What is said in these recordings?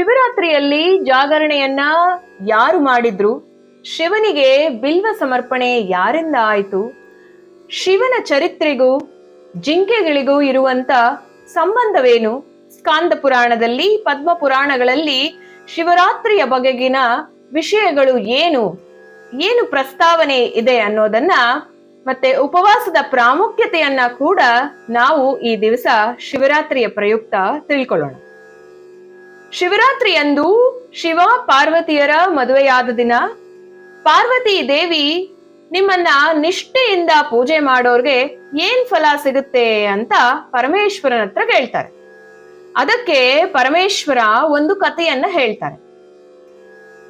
ಶಿವರಾತ್ರಿಯಲ್ಲಿ ಜಾಗರಣೆಯನ್ನ ಯಾರು ಮಾಡಿದ್ರು? ಶಿವನಿಗೆ ಬಿಲ್ವ ಸಮರ್ಪಣೆ ಯಾರಿಂದ ಆಯಿತು? ಶಿವನ ಚರಿತ್ರೆಗೂ ಜಿಂಕೆಗಳಿಗೂ ಇರುವಂತ ಸಂಬಂಧವೇನು? ಸ್ಕಾಂದ ಪುರಾಣದಲ್ಲಿ, ಪದ್ಮ ಪುರಾಣಗಳಲ್ಲಿ ಶಿವರಾತ್ರಿಯ ಬಗೆಗಿನ ವಿಷಯಗಳು ಏನು? ಏನು ಪ್ರಸ್ತಾವನೆ ಇದೆ ಅನ್ನೋದನ್ನ ಮತ್ತೆ ಉಪವಾಸದ ಪ್ರಾಮುಖ್ಯತೆಯನ್ನ ಕೂಡ ನಾವು ಈ ದಿವಸ ಶಿವರಾತ್ರಿಯ ಪ್ರಯುಕ್ತ ತಿಳ್ಕೊಳ್ಳೋಣ. ಶಿವರಾತ್ರಿಯಂದು ಶಿವ ಪಾರ್ವತಿಯರ ಮದುವೆಯಾದ ದಿನ. ಪಾರ್ವತಿ ದೇವಿ ನಿಮ್ಮನ್ನ ನಿಷ್ಠೆಯಿಂದ ಪೂಜೆ ಮಾಡೋರ್ಗೆ ಏನ್ ಫಲ ಸಿಗುತ್ತೆ ಅಂತ ಪರಮೇಶ್ವರನ ಹತ್ರ ಕೇಳ್ತಾರೆ. ಅದಕ್ಕೆ ಪರಮೇಶ್ವರ ಒಂದು ಕಥೆಯನ್ನ ಹೇಳ್ತಾರೆ.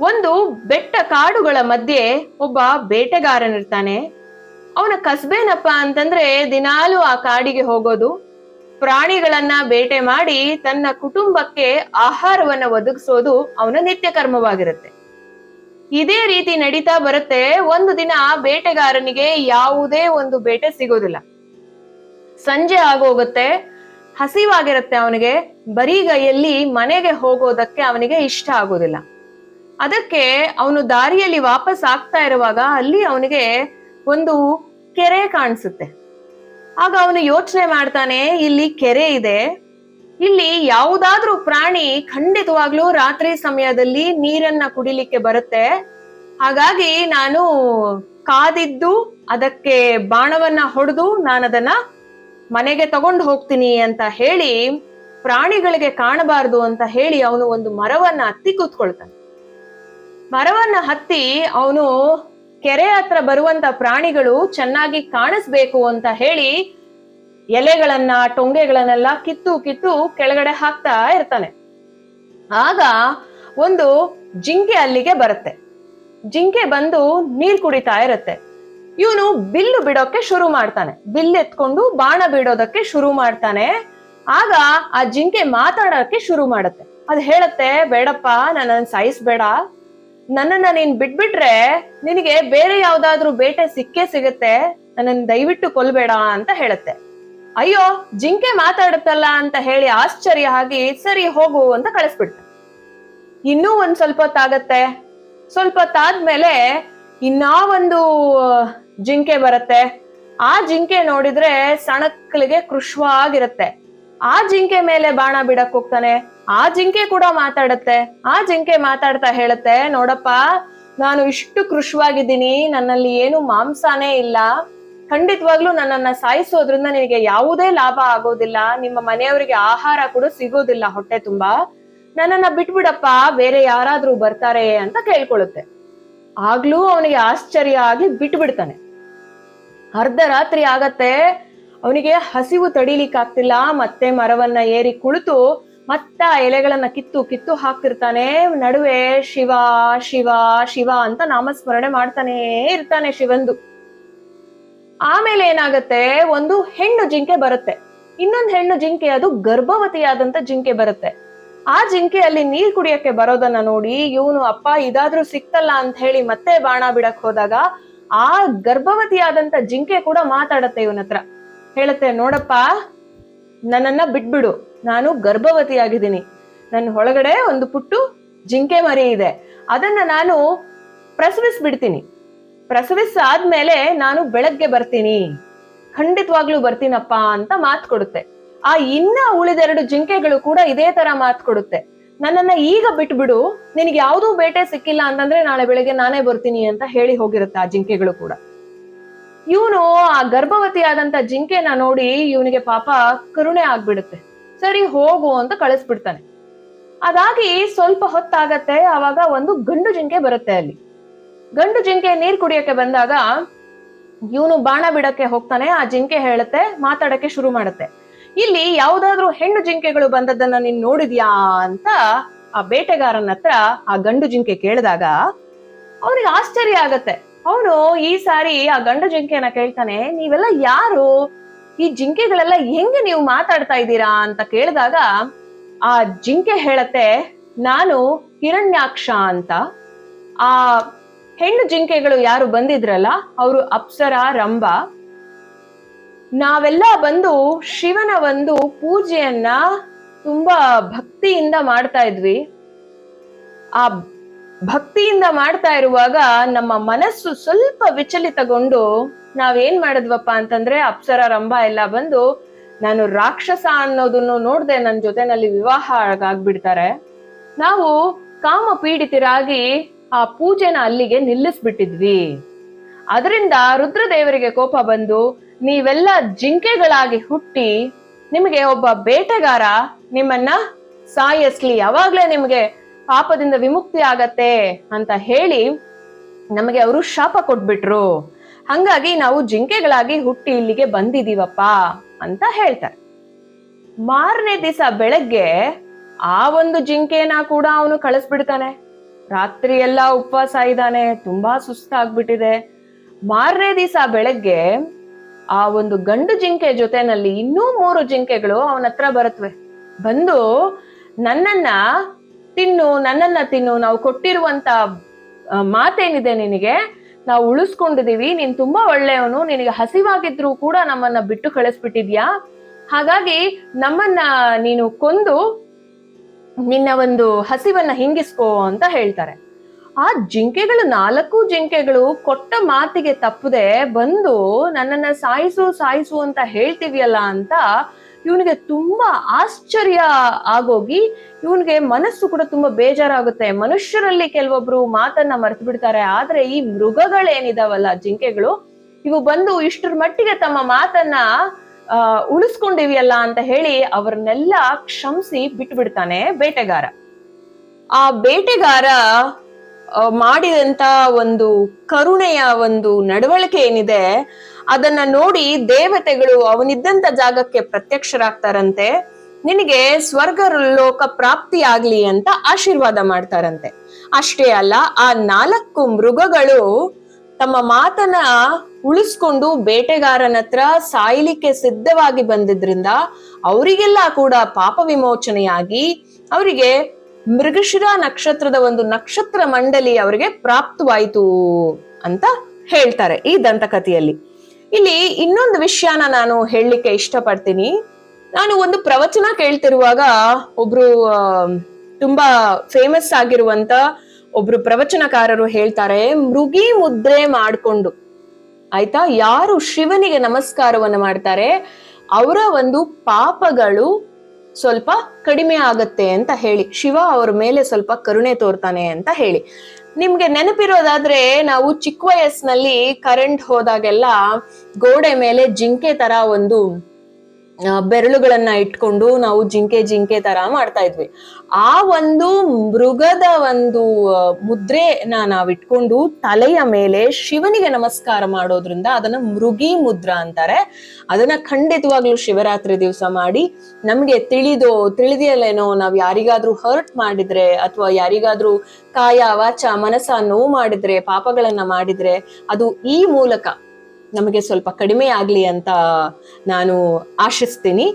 ಒಂದು ಬೆಟ್ಟ ಕಾಡುಗಳ ಮಧ್ಯೆ ಒಬ್ಬ ಬೇಟೆಗಾರನಿರ್ತಾನೆ. ಅವನ ಕಸ್ಬೇನಪ್ಪ ಅಂತಂದ್ರೆ ದಿನಾಲು ಆ ಕಾಡಿಗೆ ಹೋಗೋದು. ಪ್ರಾಣಿಗಳನ್ನ ಬೇಟೆ ಮಾಡಿ ತನ್ನ ಕುಟುಂಬಕ್ಕೆ ಆಹಾರವನ್ನ ಒದಗಿಸೋದು ಅವನ ನಿತ್ಯ ಕರ್ಮವಾಗಿರುತ್ತೆ ಇದೇ ರೀತಿ ನಡೀತಾ ಬರುತ್ತೆ, ಒಂದು ದಿನ ಬೇಟೆಗಾರನಿಗೆ ಯಾವುದೇ ಒಂದು ಬೇಟೆ ಸಿಗೋದಿಲ್ಲ. ಸಂಜೆ ಆಗೋಗುತ್ತೆ, ಹಸಿವಾಗಿರುತ್ತೆ ಅವನಿಗೆ ಬರಿಗೈಯಲ್ಲಿ ಮನೆಗೆ ಹೋಗೋದಕ್ಕೆ ಅವನಿಗೆ ಇಷ್ಟ ಆಗೋದಿಲ್ಲ. ಅದಕ್ಕೆ ಅವನು ದಾರಿಯಲ್ಲಿ ವಾಪಸ್ ಆಗ್ತಾ ಇರುವಾಗ ಅಲ್ಲಿ ಅವನಿಗೆ ಒಂದು ಕೆರೆ ಕಾಣಿಸುತ್ತೆ. ಆಗ ಅವನು ಯೋಚನೆ ಮಾಡ್ತಾನೆ, ಇಲ್ಲಿ ಕೆರೆ ಇದೆ. ಇಲ್ಲಿ ಯಾವುದಾದ್ರೂ ಪ್ರಾಣಿ ಖಂಡಿತವಾಗ್ಲೂ ರಾತ್ರಿ ಸಮಯದಲ್ಲಿ ನೀರನ್ನ ಕುಡಿಲಿಕ್ಕೆ ಬರುತ್ತೆ. ಹಾಗಾಗಿ ನಾನು ಕಾದಿದ್ದು, ಅದಕ್ಕೆ ಬಾಣವನ್ನ ಹೊಡೆದು ನಾನು ಅದನ್ನ ಮನೆಗೆ ತಗೊಂಡು ಹೋಗ್ತೀನಿ ಅಂತ ಹೇಳಿ ಪ್ರಾಣಿಗಳಿಗೆ ಕಾಣಬಾರದು ಅಂತ ಹೇಳಿ ಅವನು ಒಂದು ಮರವನ್ನ ಹತ್ತಿ ಕೂತ್ಕೊಳ್ತಾನೆ. ಮರವನ್ನ ಹತ್ತಿ ಅವನು ಕೆರೆ ಹತ್ರ ಬರುವಂತ ಪ್ರಾಣಿಗಳು ಚೆನ್ನಾಗಿ ಕಾಣಿಸ್ಬೇಕು ಅಂತ ಹೇಳಿ ಎಲೆಗಳನ್ನ, ಟೊಂಗೆಗಳನ್ನೆಲ್ಲ ಕಿತ್ತು ಕಿತ್ತು ಕೆಳಗಡೆ ಹಾಕ್ತಾ ಇರ್ತಾನೆ. ಆಗ ಒಂದು ಜಿಂಕೆ ಅಲ್ಲಿಗೆ ಬರುತ್ತೆ. ಜಿಂಕೆ ಬಂದು ನೀರ್ ಕುಡಿತಾ ಇರುತ್ತೆ. ಇವನು ಬಿಲ್ಲು ಬಿಡೋಕೆ ಶುರು ಮಾಡ್ತಾನೆ. ಬಿಲ್ ಎತ್ಕೊಂಡು ಬಾಣ ಬಿಡೋದಕ್ಕೆ ಶುರು ಮಾಡ್ತಾನೆ. ಆಗ ಆ ಜಿಂಕೆ ಮಾತಾಡೋಕೆ ಶುರು ಮಾಡುತ್ತೆ. ಅದ್ ಹೇಳುತ್ತೆ, ಬೇಡಪ್ಪ ನನ್ನ ಸಾಯಿಸ್ಬೇಡ. ನನ್ನನ್ನ ನೀನ್ ಬಿಟ್ಬಿಟ್ರೆ ನಿನಗೆ ಬೇರೆ ಯಾವ್ದಾದ್ರೂ ಬೇಟೆ ಸಿಕ್ಕೇ ಸಿಗುತ್ತೆ. ನನ್ನನ್ನು ದಯವಿಟ್ಟು ಕೊಲ್ಬೇಡ ಅಂತ ಹೇಳುತ್ತೆ. ಅಯ್ಯೋ, ಜಿಂಕೆ ಮಾತಾಡುತ್ತಲ್ಲ ಅಂತ ಹೇಳಿ ಆಶ್ಚರ್ಯ ಆಗಿ ಸರಿ ಹೋಗು ಅಂತ ಕಳಿಸ್ಬಿಡ್ತ ಇನ್ನೂ ಒಂದ್ ಸ್ವಲ್ಪ ಹೊತ್ತಾಗತ್ತೆ. ಸ್ವಲ್ಪ ಹೊತ್ತಾದ್ಮೇಲೆ ಇನ್ನಾ ಒಂದು ಜಿಂಕೆ ಬರುತ್ತೆ. ಆ ಜಿಂಕೆ ನೋಡಿದ್ರೆ ಸಣಕ್ಲಿಗೆ ಕೃಶ್ವಾಗಿರುತ್ತೆ ಆ ಜಿಂಕೆ ಮೇಲೆ ಬಾಣ ಬಿಡಕ್ ಹೋಗ್ತಾನೆ. ಆ ಜಿಂಕೆ ಕೂಡ ಮಾತಾಡತ್ತೆ, ಆ ಜಿಂಕೆ ಮಾತಾಡ್ತಾ ಹೇಳತ್ತೆ, ನೋಡಪ್ಪ, ನಾನು ಇಷ್ಟು ಕೃಷವಾಗಿದ್ದೀನಿ ನನ್ನಲ್ಲಿ ಏನು ಮಾಂಸನೇ ಇಲ್ಲ, ಖಂಡಿತವಾಗ್ಲೂ ನನ್ನನ್ನ ಸಾಯಿಸೋದ್ರಿಂದ ನಿನಗೆ ಯಾವುದೇ ಲಾಭ ಆಗೋದಿಲ್ಲ, ನಿಮ್ಮ ಮನೆಯವರಿಗೆ ಆಹಾರ ಕೂಡ ಸಿಗೋದಿಲ್ಲ ಹೊಟ್ಟೆ ತುಂಬಾ, ನನ್ನನ್ನ ಬಿಟ್ಬಿಡಪ್ಪ, ಬೇರೆ ಯಾರಾದ್ರೂ ಬರ್ತಾರೆ ಅಂತ ಕೇಳ್ಕೊಳ್ಳುತ್ತೆ. ಆಗ್ಲೂ ಅವನಿಗೆ ಆಶ್ಚರ್ಯ ಆಗಿ ಬಿಟ್ಬಿಡ್ತಾನೆ. ಅರ್ಧ ರಾತ್ರಿ ಆಗತ್ತೆ, ಅವನಿಗೆ ಹಸಿವು ತಡಿಲಿಕ್ಕಾಗ್ತಿಲ್ಲ, ಮತ್ತೆ ಮರವನ್ನ ಏರಿ ಕುಳಿತು ಮತ್ತ ಎಲೆಗಳನ್ನ ಕಿತ್ತು ಕಿತ್ತು ಹಾಕ್ತಿರ್ತಾನೆ. ನಡುವೆ ಶಿವ ಶಿವ ಶಿವ ಅಂತ ನಾಮಸ್ಮರಣೆ ಮಾಡ್ತಾನೇ ಇರ್ತಾನೆ ಶಿವಂದು. ಆಮೇಲೆ ಏನಾಗತ್ತೆ? ಒಂದು ಹೆಣ್ಣು ಜಿಂಕೆ ಬರುತ್ತೆ. ಇನ್ನೊಂದು ಹೆಣ್ಣು ಜಿಂಕೆ ಅದು ಗರ್ಭವತಿಯಾದಂತ ಜಿಂಕೆ ಬರುತ್ತೆ. ಆ ಜಿಂಕೆ ಅಲ್ಲಿ ನೀರ್ ಕುಡಿಯಕ್ಕೆ ಬರೋದನ್ನ ನೋಡಿ ಇವನು ಅಪ್ಪ ಇದಾದ್ರೂ ಸಿಕ್ತಲ್ಲ ಅಂತ ಹೇಳಿ ಮತ್ತೆ ಬಾಣ ಬಿಡಕ್ ಹೋದಾಗ ಆ ಗರ್ಭವತಿಯಾದಂತ ಜಿಂಕೆ ಕೂಡ ಮಾತಾಡತ್ತೆ ಇವನತ್ರ. ಹೇಳುತ್ತೆ, ನೋಡಪ್ಪ, ನನ್ನನ್ನ ಬಿಟ್ಬಿಡು. ನಾನು ಗರ್ಭವತಿಯಾಗಿದ್ದೀನಿ. ನನ್ನ ಒಳಗಡೆ ಒಂದು ಪುಟ್ಟು ಜಿಂಕೆ ಮರಿ ಇದೆ. ಅದನ್ನ ನಾನು ಪ್ರಸವಿಸ್ಬಿಡ್ತೀನಿ. ಪ್ರಸವಿಸಾದ್ಮೇಲೆ ನಾನು ಬೆಳಗ್ಗೆ ಬರ್ತೀನಿ. ಖಂಡಿತವಾಗ್ಲೂ ಬರ್ತೀನಪ್ಪ ಅಂತ ಮಾತು ಕೊಡುತ್ತೆ. ಆ ಇನ್ನ ಉಳಿದೆರಡು ಜಿಂಕೆಗಳು ಕೂಡ ಇದೇ ತರ ಮಾತು ಕೊಡುತ್ತೆ. ನನ್ನನ್ನ ಈಗ ಬಿಟ್ಬಿಡು, ನಿನಗೆ ಯಾವುದೂ ಬೇಟೆ ಸಿಕ್ಕಿಲ್ಲ ಅಂತಂದ್ರೆ ನಾಳೆ ಬೆಳಗ್ಗೆ ನಾನೇ ಬರ್ತೀನಿ ಅಂತ ಹೇಳಿ ಹೋಗಿರುತ್ತೆ ಆ ಜಿಂಕೆಗಳು ಕೂಡ. ಇವನು ಆ ಗರ್ಭವತಿ ಆದಂತ ಜಿಂಕೆನ ನೋಡಿ ಇವನಿಗೆ ಪಾಪ ಕರುಣೆ ಆಗ್ಬಿಡುತ್ತೆ. ಸರಿ ಹೋಗು ಅಂತ ಕಳಿಸ್ಬಿಡ್ತಾನೆ. ಅದಾಗಿ ಸ್ವಲ್ಪ ಹೊತ್ತಾಗತ್ತೆ, ಆವಾಗ ಒಂದು ಗಂಡು ಜಿಂಕೆ ಬರುತ್ತೆ ಅಲ್ಲಿ. ಗಂಡು ಜಿಂಕೆ ನೀರ್ ಕುಡಿಯಕ್ಕೆ ಬಂದಾಗ ಇವನು ಬಾಣ ಬಿಡಕ್ಕೆ ಹೋಗ್ತಾನೆ, ಆ ಜಿಂಕೆ ಹೇಳುತ್ತೆ, ಮಾತಾಡಕ್ಕೆ ಶುರು ಮಾಡುತ್ತೆ. ಇಲ್ಲಿ ಯಾವ್ದಾದ್ರು ಹೆಣ್ಣು ಜಿಂಕೆಗಳು ಬಂದದ್ದನ್ನ ನೀನ್ ನೋಡಿದ್ಯಾ ಅಂತ ಆ ಬೇಟೆಗಾರನ ಹತ್ರ ಆ ಗಂಡು ಜಿಂಕೆ ಕೇಳಿದಾಗ ಅವನಿಗೆ ಆಶ್ಚರ್ಯ ಆಗತ್ತೆ. ಅವನು ಈ ಸಾರಿ ಆ ಗಂಡು ಜಿಂಕೆನ ಕೇಳ್ತಾನೆ, ನೀವೆಲ್ಲ ಯಾರು? ಈ ಜಿಂಕೆಗಳೆಲ್ಲ ಹೆಂಗೆ ನೀವು ಮಾತಾಡ್ತಾ ಇದ್ದೀರಾ ಅಂತ ಕೇಳಿದಾಗ, ಆ ಜಿಂಕೆ ಹೇಳತ್ತೆ, ನಾನು ಹಿರಣ್ಯಾಕ್ಷ ಅಂತ. ಆ ಹೆಣ್ಣು ಜಿಂಕೆಗಳು ಯಾರು ಬಂದಿದ್ರಲ್ಲ, ಅವರು ಅಪ್ಸರ, ರಂಭ. ನಾವೆಲ್ಲ ಬಂದು ಶಿವನ ಒಂದು ಪೂಜೆಯನ್ನ ತುಂಬಾ ಭಕ್ತಿಯಿಂದ ಮಾಡ್ತಾ ಇದ್ವಿ. ಆ ಭಕ್ತಿಯಿಂದ ಮಾಡ್ತಾ ಇರುವಾಗ ನಮ್ಮ ಮನಸ್ಸು ಸ್ವಲ್ಪ ವಿಚಲಿತಗೊಂಡು ನಾವೇನ್ ಮಾಡಿದ್ವಪ್ಪ ಅಂತಂದ್ರೆ ಅಪ್ಸರ ರಂಭ ಎಲ್ಲ ಬಂದು, ನಾನು ರಾಕ್ಷಸ ಅನ್ನೋದನ್ನು ನೋಡ್ದೆ ನನ್ನ ಜೊತೆನಲ್ಲಿ ವಿವಾಹ ಆಗ್ಬಿಡ್ತಾರೆ ನಾವು ಕಾಮ ಪೀಡಿತರಾಗಿ ಆ ಪೂಜೆನ ಅಲ್ಲಿಗೆ ನಿಲ್ಲಿಸ್ಬಿಟ್ಟಿದ್ವಿ. ಅದರಿಂದ ರುದ್ರದೇವರಿಗೆ ಕೋಪ ಬಂದು, ನೀವೆಲ್ಲ ಜಿಂಕೆಗಳಾಗಿ ಹುಟ್ಟಿ ನಿಮಗೆ ಒಬ್ಬ ಬೇಟೆಗಾರ ನಿಮ್ಮನ್ನ ಸಾಯಿಸ್ಲಿ. ಯಾವಾಗ್ಲೇ ನಿಮಗೆ ಪಾಪದಿಂದ ವಿಮುಕ್ತಿ ಆಗತ್ತೆ ಅಂತ ಹೇಳಿ ನಮಗೆ ಅವರು ಶಾಪ ಕೊಟ್ಬಿಟ್ರು. ಹಂಗಾಗಿ ನಾವು ಜಿಂಕೆಗಳಾಗಿ ಹುಟ್ಟಿ ಇಲ್ಲಿಗೆ ಬಂದಿದೀವಪ್ಪ ಅಂತ ಹೇಳ್ತಾರೆ. ಮಾರನೇ ದಿವಸ ಬೆಳಗ್ಗೆ ಆ ಒಂದು ಜಿಂಕೆನ ಕೂಡ ಅವನು ಕಳಿಸ್ಬಿಡ್ತಾನೆ. ರಾತ್ರಿ ಎಲ್ಲ ಉಪವಾಸ ಇದ್ದಾನೆ, ತುಂಬಾ ಸುಸ್ತಾಗ್ಬಿಟ್ಟಿದೆ. ಮಾರನೇ ದಿವಸ ಬೆಳಗ್ಗೆ ಆ ಒಂದು ಗಂಡು ಜಿಂಕೆ ಜೊತೆನಲ್ಲಿ ಇನ್ನೂ ಮೂರು ಜಿಂಕೆಗಳು ಅವನ ಹತ್ರ ಬರುತ್ತವೆ ಬಂದು ನನ್ನನ್ನ ತಿನ್ನು, ನನ್ನನ್ನ ತಿನ್ನು, ನಾವು ಕೊಟ್ಟಿರುವಂತ ಮಾತೇನಿದೆ ನಿನಗೆ, ನಾವು ಉಳಿಸ್ಕೊಂಡಿದೀವಿ, ನೀನ್ ತುಂಬಾ ಒಳ್ಳೆಯವನು, ನಿನಗೆ ಹಸಿವಾಗಿದ್ರು ಕೂಡ ನಮ್ಮನ್ನ ಬಿಟ್ಟು ಕಳಿಸ್ಬಿಟ್ಟಿದ್ಯಾ? ಹಾಗಾಗಿ ನಮ್ಮನ್ನ ನೀನು ಕೊಂದು, ನಿನ್ನ ಒಂದು ಹಸಿವನ್ನ ಹಿಂಗಿಸ್ಕೋ ಅಂತ ಹೇಳ್ತಾರೆ. ಆ ಜಿಂಕೆಗಳು, ನಾಲ್ಕು ಜಿಂಕೆಗಳು ಕೊಟ್ಟ ಮಾತಿಗೆ ತಪ್ಪದೆ ಬಂದು ನನ್ನನ್ನ ಸಾಯಿಸು ಸಾಯಿಸು ಅಂತ ಹೇಳ್ತೀವಿಯಲ್ಲ ಅಂತ ಇವನಿಗೆ ತುಂಬಾ ಆಶ್ಚರ್ಯ ಆಗೋಗಿ ಇವನಿಗೆ ಮನಸ್ಸು ಕೂಡ ತುಂಬಾ ಬೇಜಾರಾಗುತ್ತೆ. ಮನುಷ್ಯರಲ್ಲಿ ಕೆಲವೊಬ್ರು ಮಾತನ್ನ ಮರೆತು ಬಿಡ್ತಾರೆ ಆದ್ರೆ ಈ ಮೃಗಗಳೇನಿದಾವಲ್ಲ, ಜಿಂಕೆಗಳು, ಇವು ಬಂದು ಇಷ್ಟರ ಮಟ್ಟಿಗೆ ತಮ್ಮ ಮಾತನ್ನ, ಆ, ಉಳಿಸ್ಕೊಂಡಿವಿಯಲ್ಲ ಅಂತ ಹೇಳಿ ಅವ್ರನ್ನೆಲ್ಲ ಕ್ಷಮಿಸಿ ಬಿಟ್ಟು ಬಿಡ್ತಾನೆ ಬೇಟೆಗಾರ. ಆ ಬೇಟೆಗಾರ ಮಾಡಿದಂತ ಒಂದು ಕರುಣೆಯ ಒಂದು ನಡವಳಿಕೆ ಏನಿದೆ ಅದನ್ನ ನೋಡಿ ದೇವತೆಗಳು ಅವನಿದ್ದಂತ ಜಾಗಕ್ಕೆ ಪ್ರತ್ಯಕ್ಷರಾಗ್ತಾರಂತೆ. ನಿನಗೆ ಸ್ವರ್ಗ ಲೋಕ ಪ್ರಾಪ್ತಿ ಆಗ್ಲಿ ಅಂತ ಆಶೀರ್ವಾದ ಮಾಡ್ತಾರಂತೆ. ಅಷ್ಟೇ ಅಲ್ಲ, ಆ ನಾಲ್ಕು ಮೃಗಗಳು ತಮ್ಮ ಮಾತನ್ನ ಉಳಿಸ್ಕೊಂಡು ಬೇಟೆಗಾರನ ಹತ್ರ ಸಾಯ್ಲಿಕ್ಕೆ ಸಿದ್ಧವಾಗಿ ಬಂದಿದ್ರಿಂದ ಅವರಿಗೆಲ್ಲ ಕೂಡ ಪಾಪ ವಿಮೋಚನೆಯಾಗಿ ಅವರಿಗೆ ಮೃಗಶಿರ ನಕ್ಷತ್ರದ ಒಂದು ನಕ್ಷತ್ರ ಮಂಡಳಿ ಅವರಿಗೆ ಪ್ರಾಪ್ತವಾಯಿತು ಅಂತ ಹೇಳ್ತಾರೆ ಈ ದಂತಕಥೆಯಲ್ಲಿ. ಇಲ್ಲಿ ಇನ್ನೊಂದು ವಿಷಯನ ನಾನು ಹೇಳಲಿಕ್ಕೆ ಇಷ್ಟಪಡ್ತೀನಿ. ನಾನು ಒಂದು ಪ್ರವಚನ ಕೇಳ್ತಿರುವಾಗ ಒಬ್ರು ತುಂಬಾ ಫೇಮಸ್ ಆಗಿರುವಂತ ಒಬ್ರು ಪ್ರವಚನಕಾರರು ಹೇಳ್ತಾರೆ, ಮೃಗಿ ಮುದ್ರೆ ಮಾಡಿಕೊಂಡು. ಆಯ್ತಾ? ಯಾರು ಶಿವನಿಗೆ ನಮಸ್ಕಾರವನ್ನು ಮಾಡ್ತಾರೆ, ಅವರ ಒಂದು ಪಾಪಗಳು ಸ್ವಲ್ಪ ಕಡಿಮೆ ಆಗತ್ತೆ ಅಂತ ಹೇಳಿ, ಶಿವ ಅವರ ಮೇಲೆ ಸ್ವಲ್ಪ ಕರುಣೆ ತೋರ್ತಾನೆ ಅಂತ ಹೇಳಿ. ನಿಮ್ಗೆ ನೆನಪಿರೋದಾದ್ರೆ ನಾವು ಚಿಕ್ಕ ವಯಸ್ಸಿನಲ್ಲಿ ಕರೆಂಟ್ ಹೋದಾಗೆಲ್ಲ ಗೋಡೆ ಮೇಲೆ ಜಿಂಕೆ ತರ ಒಂದು ಬೆರಳುಗಳನ್ನ ಇಟ್ಕೊಂಡು ನಾವು ಜಿಂಕೆ ಜಿಂಕೆ ತರ ಮಾಡ್ತಾ ಇದ್ವಿ. ಆ ಒಂದು ಮೃಗದ ಒಂದು ಮುದ್ರೆನ ನಾವ್ ಇಟ್ಕೊಂಡು ತಲೆಯ ಮೇಲೆ ಶಿವನಿಗೆ ನಮಸ್ಕಾರ ಮಾಡೋದ್ರಿಂದ ಅದನ್ನ ಮೃಗಿ ಮುದ್ರ ಅಂತಾರೆ. ಅದನ್ನ ಖಂಡಿತವಾಗ್ಲೂ ಶಿವರಾತ್ರಿ ದಿವಸ ಮಾಡಿ ನಮ್ಗೆ ತಿಳಿದೋ, ತಿಳಿದಿಯಲ್ಲೇನೋ ನಾವ್ ಯಾರಿಗಾದ್ರೂ ಹರ್ಟ್ ಮಾಡಿದ್ರೆ ಅಥವಾ ಯಾರಿಗಾದ್ರೂ ಕಾಯ, ವಾಚ ಮನಸ್ಸ ನೋವು ಮಾಡಿದ್ರೆ, ಪಾಪಗಳನ್ನ ಮಾಡಿದ್ರೆ ಅದು ಈ ಮೂಲಕ ನಮಗೆ ಸ್ವಲ್ಪ ಕಡಿಮೆ ಆಗಲಿ ಅಂತ ನಾನು ಆಶಿಸ್ತೀನಿ.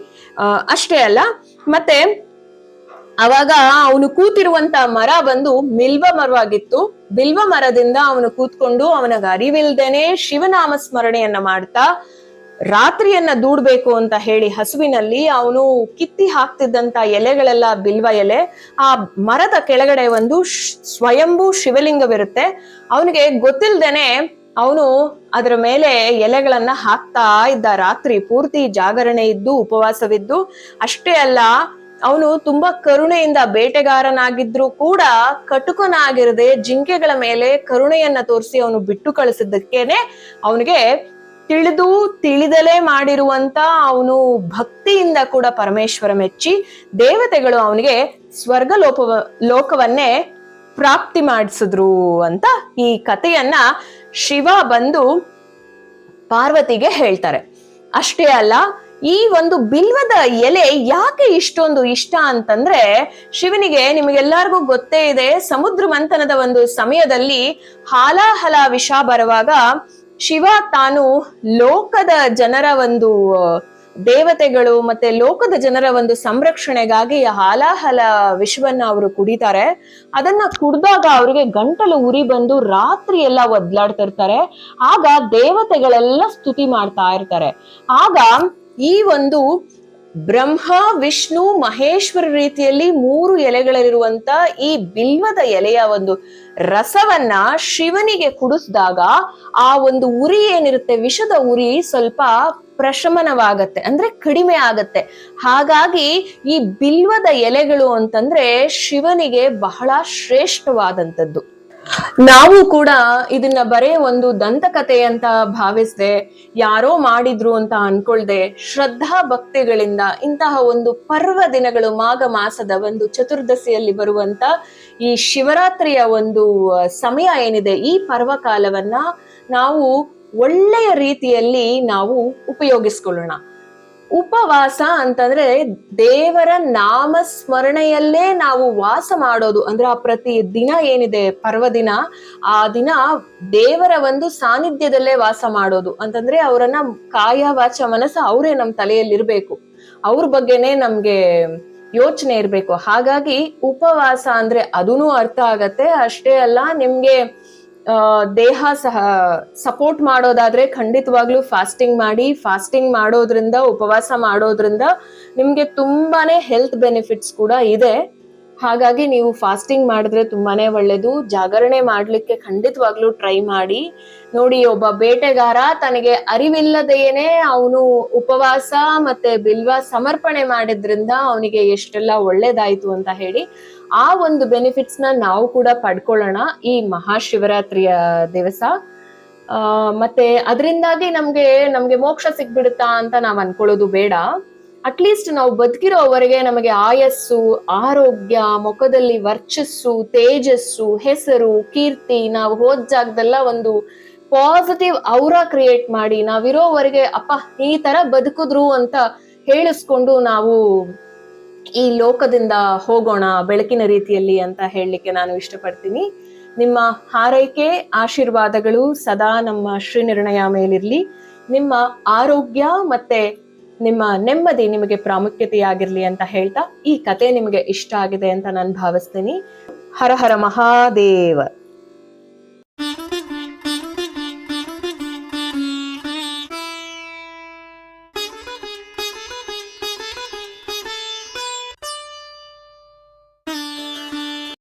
ಅಷ್ಟೇ ಅಲ್ಲ, ಮತ್ತೆ ಅವಾಗ ಅವನು ಕೂತಿರುವಂತ ಮರ ಬಂದು ಬಿಲ್ವ ಮರವಾಗಿತ್ತು. ಬಿಲ್ವ ಮರದಿಂದ ಅವನು ಕೂತ್ಕೊಂಡು ಅವನಿಗೆ ಅರಿವಿಲ್ದೇನೆ ಶಿವನಾಮ ಸ್ಮರಣೆಯನ್ನ ಮಾಡ್ತಾ ರಾತ್ರಿಯನ್ನ ದೂಡ್ಬೇಕು ಅಂತ ಹೇಳಿ ಹಸುವಿನಲ್ಲಿ ಅವನು ಕಿತ್ತಿ ಹಾಕ್ತಿದ್ದಂತ ಎಲೆಗಳೆಲ್ಲ ಬಿಲ್ವ ಎಲೆ, ಆ ಮರದ ಕೆಳಗಡೆ ಒಂದು ಸ್ವಯಂಭೂ ಶಿವಲಿಂಗವಿರುತ್ತೆ. ಅವನಿಗೆ ಗೊತ್ತಿಲ್ದೇನೆ ಅವನು ಅದರ ಮೇಲೆ ಎಲೆಗಳನ್ನ ಹಾಕ್ತಾ ಇದ್ದ ರಾತ್ರಿ ಪೂರ್ತಿ ಜಾಗರಣೆ ಇದ್ದು, ಉಪವಾಸವಿದ್ದು, ಅಷ್ಟೇ ಅಲ್ಲ, ಅವನು ತುಂಬಾ ಕರುಣೆಯಿಂದ ಬೇಟೆಗಾರನಾಗಿದ್ರು ಕೂಡ ಕಟುಕನಾಗಿರದೆ ಜಿಂಕೆಗಳ ಮೇಲೆ ಕರುಣೆಯನ್ನ ತೋರಿಸಿ ಅವನು ಬಿಟ್ಟು ಕಳಿಸಿದ್ದಕ್ಕೇನೆ ಅವನಿಗೆ ತಿಳಿದು ತಿಳಿದಲೇ ಮಾಡಿರುವಂತ ಅವನು ಭಕ್ತಿಯಿಂದ ಕೂಡ ಪರಮೇಶ್ವರ ಮೆಚ್ಚಿ ದೇವತೆಗಳು ಅವನಿಗೆ ಸ್ವರ್ಗ ಲೋಪ ಲೋಕವನ್ನೇ ಪ್ರಾಪ್ತಿ ಮಾಡಿಸಿದ್ರು ಅಂತ ಈ ಕಥೆಯನ್ನ ಶಿವ ಬಂದು ಪಾರ್ವತಿಗೆ ಹೇಳ್ತಾರೆ. ಅಷ್ಟೇ ಅಲ್ಲ, ಈ ಒಂದು ಬಿಲ್ವದ ಎಲೆ ಯಾಕೆ ಇಷ್ಟೊಂದು ಇಷ್ಟ ಅಂತಂದ್ರೆ, ಶಿವನಿಗೆ ನಿಮಗೆಲ್ಲರಿಗೂ ಗೊತ್ತೇ ಇದೆ, ಸಮುದ್ರ ಮಂಥನದ ಒಂದು ಸಮಯದಲ್ಲಿ ಹಾಲಾಹಲ ವಿಷ ಬರುವಾಗ ಶಿವ ತಾನು ಲೋಕದ ಜನರ ಒಂದು ದೇವತೆಗಳು ಮತ್ತೆ ಲೋಕದ ಜನರ ಒಂದು ಸಂರಕ್ಷಣೆಗಾಗಿ ಹಾಲಾಹಲ ವಿಷವನ್ನ ಅವರು ಕುಡಿತಾರೆ. ಅದನ್ನ ಕುಡ್ದಾಗ ಅವ್ರಿಗೆ ಗಂಟಲು ಉರಿ ಬಂದು ರಾತ್ರಿ ಎಲ್ಲ ಒದ್ಲಾಡ್ತಿರ್ತಾರೆ ಆಗ ದೇವತೆಗಳೆಲ್ಲ ಸ್ತುತಿ ಮಾಡ್ತಾ ಇರ್ತಾರೆ. ಆಗ ಈ ಒಂದು ಬ್ರಹ್ಮ, ವಿಷ್ಣು, ಮಹೇಶ್ವರ ರೀತಿಯಲ್ಲಿ ಮೂರು ಎಲೆಗಳಲ್ಲಿರುವಂತ ಈ ಬಿಲ್ವದ ಎಲೆಯ ಒಂದು ರಸವನ್ನ ಶಿವನಿಗೆ ಕುಡಿಸಿದಾಗ ಆ ಒಂದು ಉರಿ ಏನಿರುತ್ತೆ, ವಿಷದ ಉರಿ ಸ್ವಲ್ಪ ಪ್ರಶಮನವಾಗತ್ತೆ, ಅಂದ್ರೆ ಕಡಿಮೆ ಆಗತ್ತೆ. ಹಾಗಾಗಿ ಈ ಬಿಲ್ವದ ಎಲೆಗಳು ಅಂತಂದ್ರೆ ಶಿವನಿಗೆ ಬಹಳ ಶ್ರೇಷ್ಠವಾದಂಥದ್ದು. ನಾವು ಕೂಡ ಇದನ್ನ ಬರೇ ಒಂದು ದಂತಕತೆ ಅಂತ ಭಾವಿಸ್ದೆ, ಯಾರೋ ಮಾಡಿದ್ರು ಅಂತ ಅನ್ಕೊಳ್ದೆ, ಶ್ರದ್ಧಾ ಭಕ್ತಿಗಳಿಂದ ಇಂತಹ ಒಂದು ಪರ್ವ ದಿನಗಳು ಮಾಘ ಮಾಸದ ಒಂದು ಚತುರ್ದಶಿಯಲ್ಲಿ ಬರುವಂತ ಈ ಶಿವರಾತ್ರಿಯ ಒಂದು ಸಮಯ ಏನಿದೆ, ಈ ಪರ್ವಕಾಲವನ್ನ ನಾವು ಒಳ್ಳೆಯ ರೀತಿಯಲ್ಲಿ ನಾವು ಉಪಯೋಗಿಸ್ಕೊಳ್ಳೋಣ. ಉಪವಾಸ ಅಂತಂದ್ರೆ ದೇವರ ನಾಮ ಸ್ಮರಣೆಯಲ್ಲೇ ನಾವು ವಾಸ ಮಾಡೋದು. ಅಂದ್ರೆ ಆ ಪ್ರತಿ ದಿನ ಏನಿದೆ? ಪರ್ವದಿನ. ಆ ದಿನ ದೇವರ ಒಂದು ಸಾನ್ನಿಧ್ಯದಲ್ಲೇ ವಾಸ ಮಾಡೋದು. ಅಂತಂದ್ರೆ ಅವರನ್ನ ಕಾಯ ವಾಚ ಮನಸ್ಸ ಅವರೇ ನಮ್ಮ ತಲೆಯಲ್ಲಿರ್ಬೇಕು. ಅವ್ರ ಬಗ್ಗೆನೇ ನಮ್ಗೆ ಯೋಚನೆ ಇರ್ಬೇಕು. ಹಾಗಾಗಿ ಉಪವಾಸ ಅಂದ್ರೆ ಅದೂ ಅರ್ಥ ಆಗತ್ತೆ. ಅಷ್ಟೇ ಅಲ್ಲ, ನಿಮ್ಗೆ ದೇಹ ಸಹ ಸಪೋರ್ಟ್ ಮಾಡೋದಾದ್ರೆ ಖಂಡಿತವಾಗ್ಲೂ ಫಾಸ್ಟಿಂಗ್ ಮಾಡಿ ಫಾಸ್ಟಿಂಗ್ ಮಾಡೋದ್ರಿಂದ, ಉಪವಾಸ ಮಾಡೋದ್ರಿಂದ ನಿಮ್ಗೆ ತುಂಬಾನೇ ಹೆಲ್ತ್ ಬೆನಿಫಿಟ್ಸ್ ಕೂಡ ಇದೆ. ಹಾಗಾಗಿ ನೀವು ಫಾಸ್ಟಿಂಗ್ ಮಾಡಿದ್ರೆ ತುಂಬಾನೇ ಒಳ್ಳೇದು. ಜಾಗರಣೆ ಮಾಡ್ಲಿಕ್ಕೆ ಖಂಡಿತವಾಗ್ಲೂ ಟ್ರೈ ಮಾಡಿ. ನೋಡಿ, ಒಬ್ಬ ಬೇಟೆಗಾರ ತನಗೆ ಅರಿವಿಲ್ಲದೇನೆ ಅವನು ಉಪವಾಸ ಮತ್ತೆ ಬಿಲ್ವ ಸಮರ್ಪಣೆ ಮಾಡಿದ್ರಿಂದ ಅವನಿಗೆ ಎಷ್ಟೆಲ್ಲ ಒಳ್ಳೇದಾಯ್ತು ಅಂತ ಹೇಳಿ ಆ ಒಂದು ಬೆನಿಫಿಟ್ಸ್ನ ನಾವು ಕೂಡ ಪಡ್ಕೊಳ್ಳೋಣ ಈ ಮಹಾಶಿವರಾತ್ರಿಯ ದಿವಸ. ಮತ್ತೆ ಅದರಿಂದಾಗಿ ನಮ್ಗೆ ನಮ್ಗೆ ಮೋಕ್ಷ ಸಿಗ್ಬಿಡುತ್ತಾ ಅಂತ ನಾವ್ ಅನ್ಕೊಳ್ಳೋದು ಬೇಡ. ಅಟ್ಲೀಸ್ಟ್ ನಾವು ಬದುಕಿರೋವರೆಗೆ ನಮಗೆ ಆಯಸ್ಸು, ಆರೋಗ್ಯ, ಮುಖದಲ್ಲಿ ವರ್ಚಸ್ಸು, ತೇಜಸ್ಸು, ಹೆಸರು, ಕೀರ್ತಿ, ನಾವು ಹೋದ ಜಾಗದೆಲ್ಲ ಒಂದು ಪಾಸಿಟಿವ್ ಔರಾ ಕ್ರಿಯೇಟ್ ಮಾಡಿ ನಾವಿರೋವರೆಗೆ ಅಪ್ಪ ಈ ತರ ಬದುಕಿದ್ರು ಅಂತ ಹೇಳಿಸ್ಕೊಂಡು ನಾವು ಈ ಲೋಕದಿಂದ ಹೋಗೋಣ ಬೆಳಕಿನ ರೀತಿಯಲ್ಲಿ ಅಂತ ಹೇಳಲಿಕ್ಕೆ ನಾನು ಇಷ್ಟಪಡ್ತೀನಿ. ನಿಮ್ಮ ಹಾರೈಕೆ, ಆಶೀರ್ವಾದಗಳು ಸದಾ ನಮ್ಮ ಶ್ರೀ ನಿರ್ಣಯ ಮೇಲಿರ್ಲಿ. ನಿಮ್ಮ ಆರೋಗ್ಯ ಮತ್ತೆ ನಿಮ್ಮ ನೆಮ್ಮದಿ ನಿಮಗೆ ಪ್ರಾಮುಖ್ಯತೆಯಾಗಿರಲಿ ಅಂತ ಹೇಳ್ತಾ ಈ ಕತೆ ನಿಮಗೆ ಇಷ್ಟ ಆಗಿದೆ ಅಂತ ನಾನು ಭಾವಿಸ್ತೀನಿ. ಹರ ಹರ ಮಹಾದೇವ.